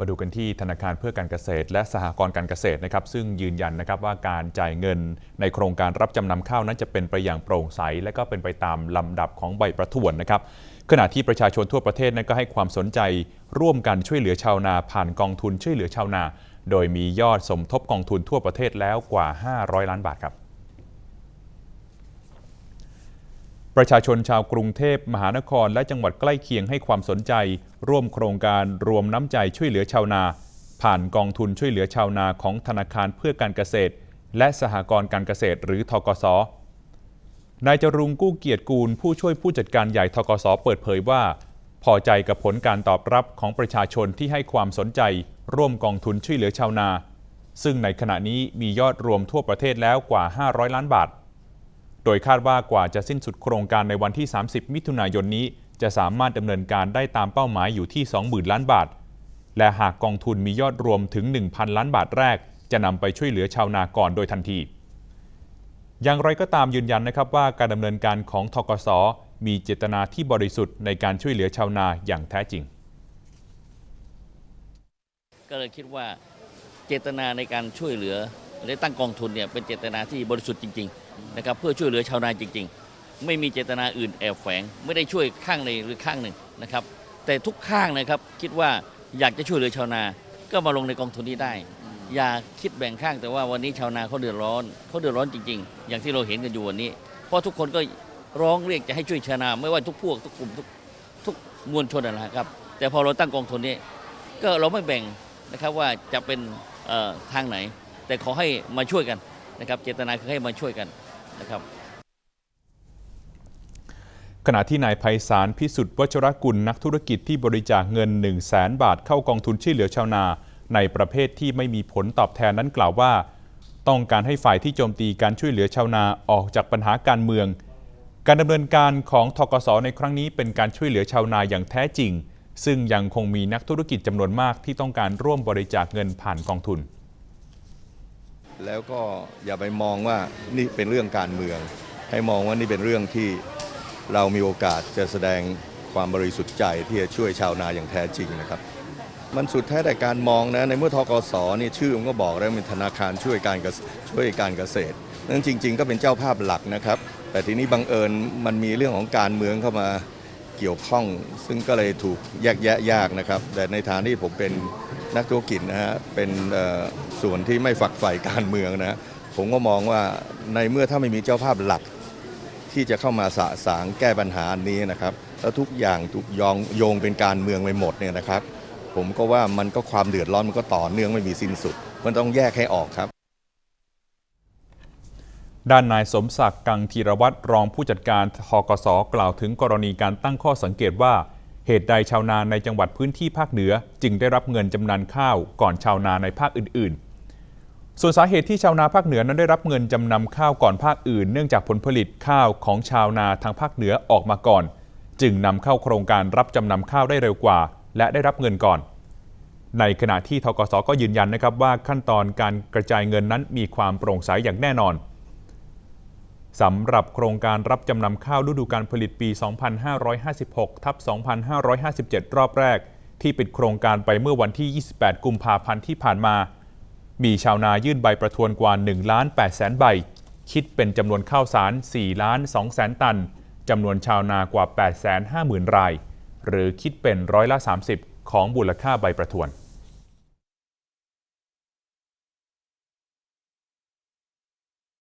มาดูกันที่ธนาคารเพื่อการเกษตร และสหกรณ์การเกษตรนะครับ ซึ่งยืนยันนะครับว่าการจ่ายเงินในโครงการรับจำนำข้าวนั้นจะเป็นไปอย่างโปร่งใส และก็เป็นไปตามลำดับของใบประทวนนะครับขณะที่ประชาชนทั่วประเทศนั้นก็ให้ความสนใจร่วมกันช่วยเหลือชาวนาผ่านกองทุนช่วยเหลือชาวนา โดยมียอดสมทบกองทุนทั่วประเทศแล้วกว่า 500 ล้านบาทครับ ประชาชนชาวกรุงเทพมหานครและจังหวัดใกล้เคียงให้ความสนใจ ร่วมโครงการรวมน้ำใจช่วยเหลือชาวนา ผ่านกองทุนช่วยเหลือชาวนาของธนาคารเพื่อการเกษตร และสหกรณ์การเกษตร หรือทกสนายจรุงกู้เกียรติกูล ผู้ช่วยผู้จัดการใหญ่ทกสเปิดเผยว่า พอใจกับผลการตอบรับของประชาชนที่ให้ความสนใจ ร่วมกองทุนช่วยเหลือชาวนา ซึ่งในขณะนี้มียอดรวมทั่วประเทศแล้วกว่า 500 ล้านบาท โดยคาดว่ากว่าจะสิ้นสุดโครงการในวันที่ 30 มิถุนายนนี้ จะสามารถดำเนินการได้ตามเป้าหมายอยู่ที่ 20,000 ล้านบาท และหากกองทุนมียอดรวมถึง 1,000 ล้านบาทแรก จะนำไปช่วยเหลือชาวนาก่อนโดยทันที อย่างไรก็ตามยืนยันนะครับว่าการดำเนินการของทกส มีเจตนาที่บริสุทธิ์ในการช่วยเหลือชาวนาอย่างแท้จริง ก็เลยคิดว่าเจตนาในการช่วยเหลือ และตั้งกองทุนเนี่ยเป็นเจตนาที่บริสุทธิ์จริงๆนะครับเพื่อช่วยเหลือชาวนาจริง ๆ ไม่มีเจตนาอื่นแอบแฝง ไม่ได้ช่วยข้างใดหรือข้างหนึ่งนะครับ แต่ทุกข้างนะครับคิดว่าอยากจะช่วยเหลือชาวนา ก็มาลงในกองทุนนี้ได้ อย่าคิดแบ่งข้างแต่ว่าวันนี้ชาวนาเขาเดือดร้อนเขาเดือดร้อนจริง ๆ อย่างที่เราเห็นกันอยู่วันนี้ เพราะทุกคนก็ร้องเรียกจะให้ช่วยชาวนา ไม่ว่าทุกพวกทุกกลุ่มทุกทุกมวลชนนะครับ แต่พอเราตั้งกองทุนนี้ก็เราไม่แบ่งนะครับว่าจะเป็นเอ่อทางไหน แต่ขอให้มาช่วยกันนะครับเจตนาคือให้มาช่วยกันนะครับขณะที่นายไพศาลพิสุทธิ์วัชรกุลนักธุรกิจที่บริจาคเงิน 1 0 0 0 0แสนบาทเข้ากองทุนช่วยเหลือชาวนา ในประเภทที่ไม่มีผลตอบแทนนั้นกล่าวว่า ต้องการให้ฝ่ายที่โจมตีการช่วยเหลือชาวนาออกจากปัญหาการเมือง การดำเนินการของทกสในครั้งนี้เป็นการช่วยเหลือชาวนาอย่างแท้จริง ซึ่งยังคงมีนักธุรกิจจำนวนมากที่ต้องการร่วมบริจาคเงินผ่านกองทุน แล้วก็อย่าไปมองว่านี่เป็นเรื่องการเมือง ให้มองว่านี่เป็นเรื่องที่เรามีโอกาสจะแสดงความบริสุทธิ์ใจที่จะช่วยชาวนาอย่างแท้จริงนะครับ มันสุดแท้แต่การมองนะในเมื่อทกสนี่ชื่อมันก็บอกแล้วเป็นธนาคารช่วยการเกษช่วยการเกษตรนั้นจริง ๆ ก็เป็นเจ้าภาพหลักนะครับ แต่ทีนี้บังเอิญมันมีเรื่องของการเมืองเข้ามา เกี่ยวข้อง ซึ่งก็เลยถูกแยกแยะยากนะครับ แต่ในฐานที่ผมเป็นนักธุรกิจนะฮะเป็นส่วนที่ไม่ฝักใฝ่การเมืองนะผมก็มองว่าในเมื่อถ้าไม่มีเจ้าภาพหลักที่จะเข้ามาสะสางแก้ปัญหาอันนี้นะครับ แล้วทุกอย่างถูกยองโยงเป็นการเมืองไปหมดเนี่ยนะครับ ผมก็ว่ามันก็ความเดือดร้อนมันก็ต่อเนื่องไม่มีสิ้นสุด มันต้องแยกให้ออกครับ ด้านนายสมศักดิ์กังธีรวัตรรองผู้จัดการทกสกล่าวถึงกรณีการตั้งข้อสังเกตว่า เหตุใดชาวนาในจังหวัดพื้นที่ภาคเหนือ จึงได้รับเงินจำนำข้าวก่อนชาวนาในภาคอื่น ๆ ส่วนสาเหตุที่ชาวนาภาคเหนือนั้นได้รับเงินจำนำข้าวก่อนภาคอื่น เนื่องจากผลผลิตข้าวของชาวนาทางภาคเหนือออกมาก่อน จึงนำเข้าโครงการรับจำนำข้าวได้เร็วกว่า และได้รับเงินก่อนในขณะที่ทกสก็ยืนยันนะครับว่าขั้นตอนการกระจายเงินนั้นมีความโปร่งใสอย่างแน่นอน สำหรับโครงการรับจำนำข้าวฤดูการผลิตปี 2556 ทับ 2557 รอบแรก ที่ปิดโครงการไปเมื่อวันที่ 28 กุมภาพันธ์ที่ผ่านมา มีชาวนายื่นใบประทวนกว่า1ล้าน8แสนใบ คิดเป็นจำนวนข้าวสาร4ล้าน2แสนตัน จำนวนชาวนากว่า 8 5 0 0 0 0 ราย หรือคิดเป็นร้อยละ 30 ของมูลค่าใบประทวน